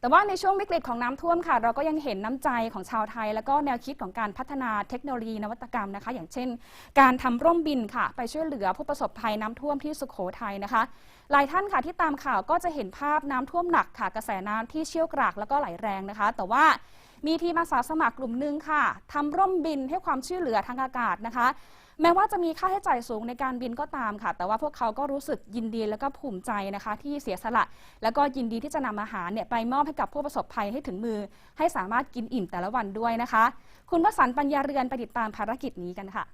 แต่ว่าในช่วงวิกฤตของน้ำท่วมค่ะ เราก็ยังเห็นน้ำใจของชาวไทย แล้วก็แนวคิดของการพัฒนาเทคโนโลยีนวัตกรรมนะคะ อย่างเช่น การทำร่มบินค่ะ ไปช่วยเหลือผู้ประสบภัยน้ำท่วมที่สุโขทัยนะคะ หลายท่านค่ะที่ตามข่าวก็จะเห็นภาพน้ำท่วมหนักค่ะ กระแสน้ำที่เชี่ยวกรากแล้วก็ไหลแรงนะคะ แต่ว่ามีทีมอาสาสมัครกลุ่มหนึ่งค่ะทำร่มบินให้ความช่วยเหลือทางอากาศนะคะ แม้ว่าจะมีค่าใช้จ่ายสูงในการบินก็ตามค่ะ แต่ว่าพวกเขาก็รู้สึกยินดีและก็ภูมิใจนะคะ ที่เสียสละ แล้วก็ยินดีที่จะนำอาหารเนี่ยไปมอบให้กับผู้ประสบภัยให้ถึงมือ ให้สามารถกินอิ่มแต่ละวันด้วยนะคะ คุณวสันต์ปัญญาเรือนไปติดตามภารกิจนี้กันค่ะ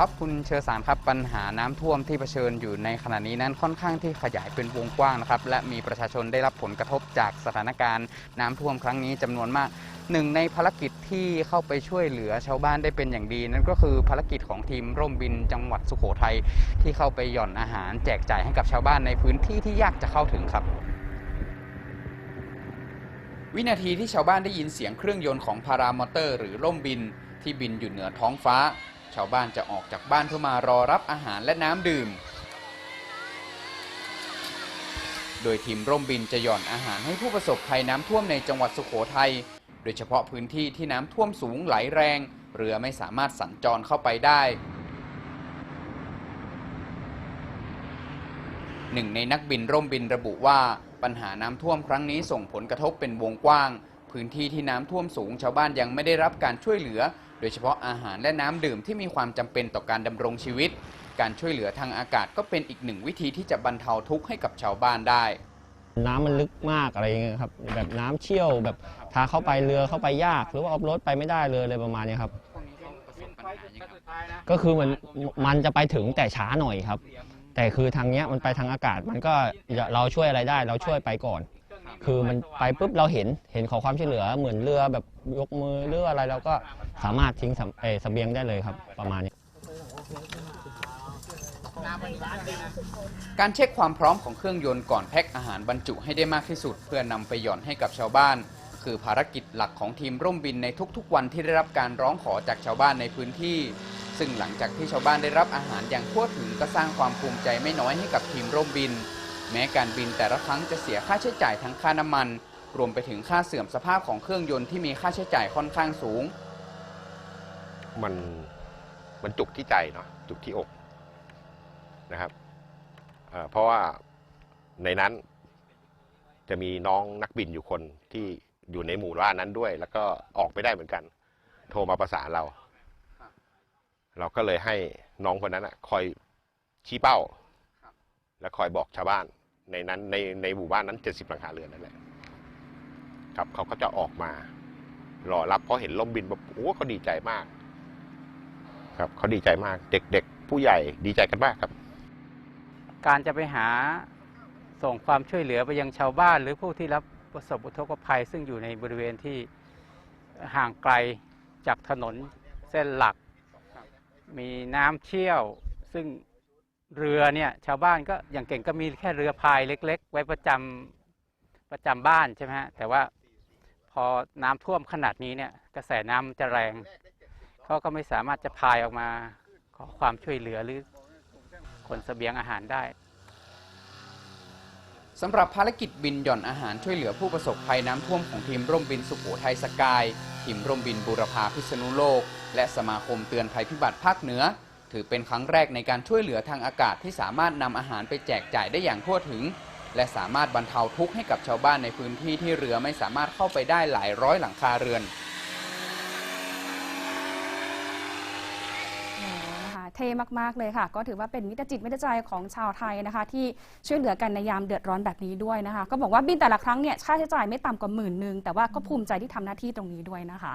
ครับคุณเชอสารครับปัญหาน้ำท่วมที่เผชิญอยู่ในขณะนี้นั้นค่อนข้างที่ขยายเป็นวงกว้างนะครับและมีประชาชนได้รับผลกระทบจากสถานการณ์น้ำท่วมครั้งนี้จำนวนมากหนึ่งในภารกิจที่เข้าไปช่วยเหลือชาวบ้านได้เป็นอย่างดี นั่นก็คือภารกิจของทีมร่มบินจังหวัดสุโขทัยที่เข้าไปหย่อนอาหารแจกจ่ายให้กับชาวบ้านในพื้นที่ที่ยากจะเข้าถึงครับวินาทีที่ชาวบ้านได้ยินเสียงเครื่องยนต์ของพารามอเตอร์ หรือร่มบินที่บินอยู่เหนือท้องฟ้า ชาวบ้านจะออกจากบ้านเพื่อมารอรับอาหารและน้ำดื่ม โดยทีมร่มบินจะหย่อนอาหารให้ผู้ประสบภัยน้ำท่วมในจังหวัดสุโขทัย โดยเฉพาะพื้นที่ที่น้ำท่วมสูงไหลแรง เรือไม่สามารถสัญจรเข้าไปได้หนึ่งในนักบินร่มบินระบุว่าปัญหาน้ำท่วมครั้งนี้ส่งผลกระทบเป็นวงกว้าง พื้นที่ที่น้ำท่วมสูงชาวบ้านยังไม่ได้รับการช่วยเหลือ โดยเฉพาะอาหารและน้ำดื่มที่มีความจำเป็นต่อการดำรงชีวิต การช่วยเหลือทางอากาศก็เป็นอีกหนึ่งวิธีที่จะบรรเทาทุกข์ให้กับชาวบ้านได้ น้ำมันลึกมากอะไรอย่างเงี้ยครับแบบน้ำเชี่ยวแบบทางเข้าไปเรือเข้าไปยาก หรือว่าเอารถไปไม่ได้เลยอะไรประมาณเนี้ยครับ ก็คือมันมันจะไปถึงแต่ช้าหน่อยครับ แต่คือทางเนี้ยมันไปทางอากาศมันก็เราช่วยอะไรได้ เราช่วยไปก่อน คือมันไปปุ๊บเราเห็นเห็นขอความช่วยเหลือเหมือนเรือแบบยกมือหรืออะไรเราก็สามารถทิ้งสำเอ่อเสบียงได้เลยครับประมาณนี้ การเช็คความพร้อมของเครื่องยนต์ก่อนแพ็คอาหารบรรจุให้ได้มากที่สุด เพื่อนำไปหย่อนให้กับชาวบ้าน คือภารกิจหลักของทีมร่มบินในทุกๆ วันที่ได้รับการร้องขอจากชาวบ้านในพื้นที่ ซึ่งหลังจากที่ชาวบ้านได้รับอาหารอย่างทั่วถึงก็สร้างความภูมิใจไม่น้อยให้กับทีมร่มบิน แม้การบินแต่ละครั้งจะเสียค่าใช้จ่ายทั้งค่าน้ำมัน รวมไปถึงค่าเสื่อมสภาพของเครื่องยนต์ที่มีค่าใช้จ่ายค่อนข้างสูง มันมันจุกที่ใจเนาะจุกที่อกนะครับเอ่อเพราะว่าในนั้นจะมีน้องนักบินอยู่คนที่อยู่ในหมู่บ้านนั้นด้วย แล้วก็ออกไม่ได้เหมือนกัน โทรมาประสานเรา เราก็เลยให้น้องคนนั้นอะคอยชี้เป้า และคอยบอกชาวบ้าน ในนั้นในในหมู่บ้านนั้นเจ็ดสิบหลังคาเรือนนั่นแหละครับเขาก็จะออกมารอรับเพราะเห็นล่มบินแบบโอ้เขาดีใจมาก ครับเขาดีใจมาก เด็กๆ ผู้ใหญ่ดีใจกันมากครับ การจะไปหาส่งความช่วยเหลือไปยังชาวบ้าน หรือผู้ที่รับประสบอุทกภัย ซึ่งอยู่ในบริเวณที่ห่างไกลจากถนนเส้นหลัก มีน้ำเชี่ยวซึ่ง เรือเนี่ยชาวบ้านก็อย่างเก่งก็มีแค่เรือพายเล็ก ๆ ไว้ประจำประจำบ้านใช่ไหมฮะแต่ว่าพอน้ำท่วมขนาดนี้เนี่ย กระแสน้ำมันจะแรงเขาก็ไม่สามารถจะพายออกมาขอความช่วยเหลือหรือขนเสบียงอาหารได้สำหรับภารกิจบินหย่อนอาหารช่วยเหลือผู้ประสบภัยน้ำท่วมของทีมร่มบินสุโขทัยสกาย ทีมร่มบินบูรพาพิษณุโลก และสมาคมเตือนภัยพิบัติภาคเหนือ ถือเป็นครั้งแรกในการช่วยเหลือทางอากาศที่สามารถนำอาหารไปแจกจ่ายได้อย่างทั่วถึง และสามารถบรรเทาทุกข์ให้กับชาวบ้านในพื้นที่ที่เรือไม่สามารถเข้าไปได้หลายร้อยหลังคาเรือนโอ้นะคะเท่มาก ๆ เลยค่ะ ก็ถือว่าเป็นมิตรจิตมิตรใจของชาวไทยนะคะ ที่ช่วยเหลือกันในยามเดือดร้อนแบบนี้ด้วยนะคะ ก็บอกว่าบินแต่ละครั้งเนี่ยค่าใช้จ่ายไม่ต่ำกว่าหมื่นหนึ่งแต่ว่าก็ภูมิใจที่ทำหน้าที่ตรงนี้ด้วยนะคะ